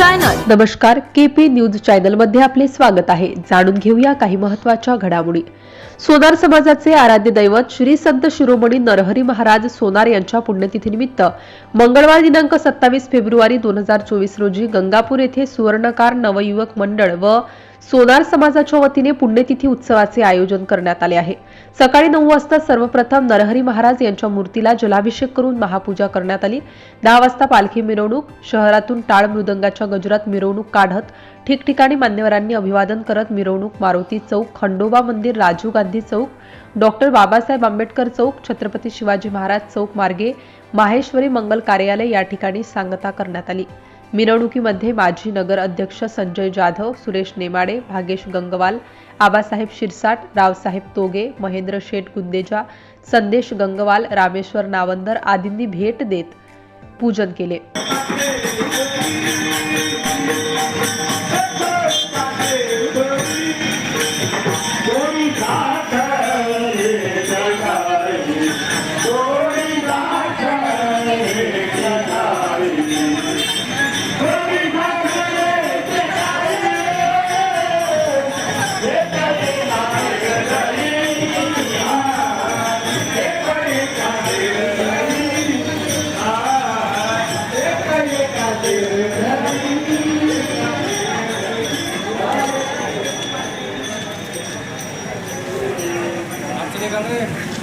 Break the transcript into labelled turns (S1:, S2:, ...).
S1: नमस्कार KP news चॅनलमध्ये आपले स्वागत आहे. जाणून घेऊया काही महत्त्वाच्या घडामोडी. सोनार समाजाचे आराध्य दैवत श्री संत शिरोमणी नरहरी महाराज सोनार यांच्या पुण्यतिथीनिमित्त मंगळवार दिनांक सत्तावीस फेब्रुवारी दोन हजार चोवीस रोजी गंगापूर येथे सुवर्णकार नवयुवक मंडळ व सोनार समाजाच्या वतीने पुण्यतिथी उत्सवाचे आयोजन करण्यात आले आहे. सकाळी नऊ वाजता सर्वप्रथम नरहरी महाराज यांच्या मूर्तीला जलाभिषेक करून महापूजा करण्यात आली. दहा वाजता पालखी मिरवणूक शहरातून टाळ मृदंगाच्या गजरात मिरवणूक काढत ठिकठिकाणी मान्यवरांनी अभिवादन करत मिरवणूक मारुती चौक खंडोबा मंदिर राजीव गांधी चौक डॉक्टर बाबासाहेब आंबेडकर चौक छत्रपती शिवाजी महाराज चौक मार्गे माहेश्वरी मंगल कार्यालय या ठिकाणी सांगता करण्यात आली. मिरवणुकीमध्ये माजी नगर अध्यक्ष संजय जाधव सुरेश नेमाडे भागेश गंगवाल आबासाहेब शिरसाट रावसाहेब तोगे महेंद्र शेठ गुंदेजा संदेश गंगवाल रामेश्वर नावंदर आदींनी भेट देत पूजन केले. Gracias.